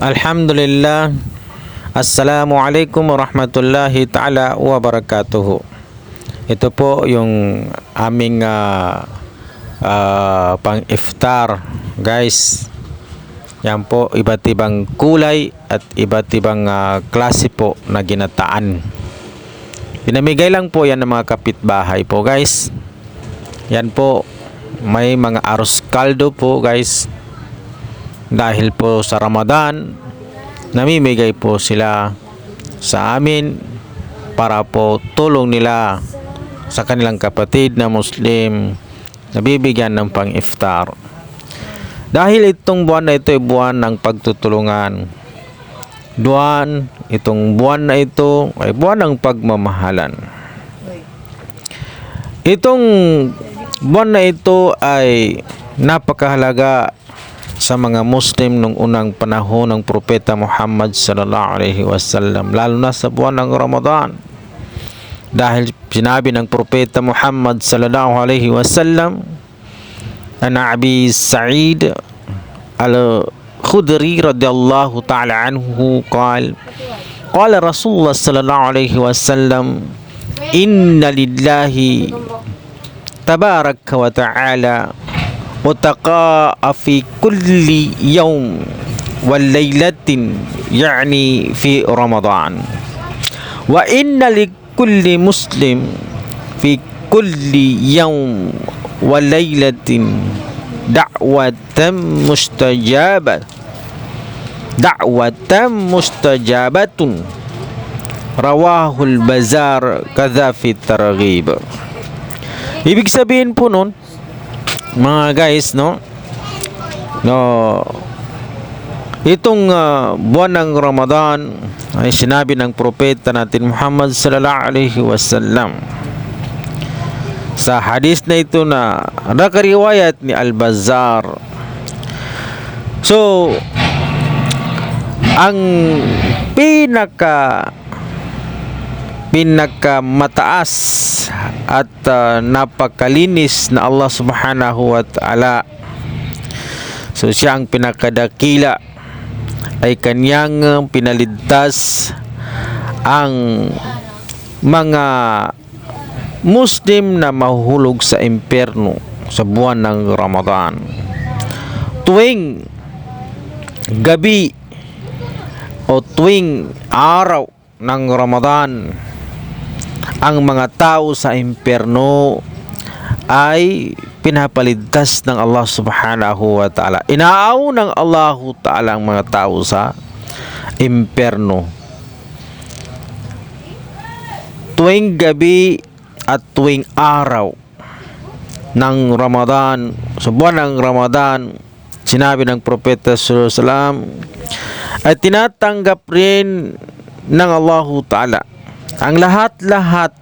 Alhamdulillah. Assalamualaikum warahmatullahi taala wabarakatuh. Ito po yung aming ah, ah, pang-iftar, guys. Yan po, iba't ibang kulay at iba't ibang ah, klase po na ginataan. Pinamigay lang po yan ng mga kapitbahay po, guys. Yan po, may mga aros kaldo po, guys dahil po sa Ramadan namimigay po sila sa amin para po tulong nila sa kanilang kapatid na Muslim nabibigyan ng pang-iftar. Dahil itong buwan na ito ay buwan ng pagtutulungan. Buwan itong buwan na ito ay buwan ng pagmamahalan. Itong buwan na ito ay napakahalaga sa mga Muslim nung unang panahon ng propeta Muhammad sallallahu alaihi wasallam lalo na sa buwan ng Ramadan dahil sinabi ng propeta Muhammad sallallahu alaihi wasallam an Abi Sa'id al-Khudri radhiyallahu ta'ala anhu قال قال رسول الله صلى الله عليه وسلم إن لله تبارك وتعالى وتقاء في كل يوم والليلة يعني في رمضان. وإن لكل مسلم في كل يوم وليلة دعوة مستجابة. دعوة مستجابة. رواه البزار كذا في الترغيب. Sabihin po nun, mga guys no? No. Itong uh, buwan ng Ramadan ay sinabi ng propeta natin Muhammad sallallahu alaihi wasallam sa hadis na ito na nakariwayat ni Al-Bazzar. So ang pinaka pinakamataas at uh, napakalinis na Allah Subhanahu wa taala. So siya ang pinakadakila ay kanyang pinaligtas ang mga Muslim na mahulog sa impyerno sa buwan ng Ramadan. Tuwing gabi o tuwing araw ng Ramadan ang mga tao sa impyerno ay pinapaligtas ng Allah subhanahu wa ta'ala. Inaaw ng Allah ta'ala ang mga tao sa impyerno. Tuwing gabi at tuwing araw ng Ramadan, sa buwan ng Ramadan, sinabi ng Propeta Sallallahu ay tinatanggap rin ng Allah Ta'ala ang lahat-lahat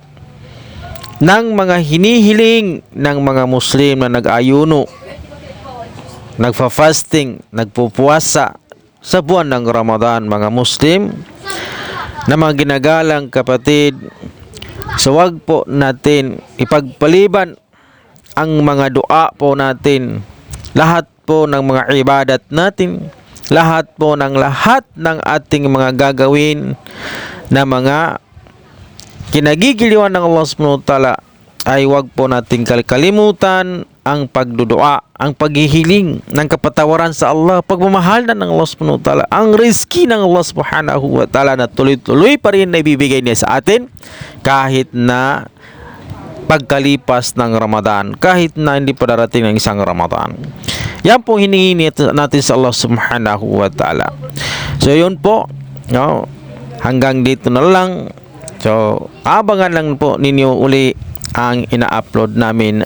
ng mga hinihiling ng mga Muslim na nag-ayuno, nagfa-fasting, nagpupuwasa sa buwan ng Ramadan, mga Muslim na mga ginagalang kapatid, so wag po natin ipagpaliban ang mga dua po natin, lahat po ng mga ibadat natin, lahat po ng lahat ng ating mga gagawin na mga kinagigiliwan ng Allah subhanahu wa ta'ala ay wag po nating kalimutan ang pagdudua, ang paghihiling ng kapatawaran sa Allah, pagmamahal na ng Allah subhanahu wa ta'ala, ang rizki ng Allah subhanahu wa ta'ala na tuloy-tuloy pa rin na ibibigay niya sa atin kahit na pagkalipas ng Ramadan, kahit na hindi pa darating ng isang Ramadan. Yan po hiningi natin sa Allah subhanahu wa ta'ala. So yun po, no, hanggang dito na lang So, abangan lang po ninyo uli ang ina-upload namin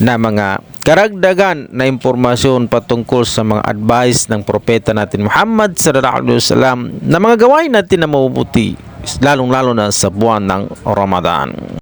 na mga karagdagan na impormasyon patungkol sa mga advice ng propeta natin Muhammad sallallahu alaihi wasallam na mga gawain natin na mabubuti lalong-lalo na sa buwan ng Ramadan.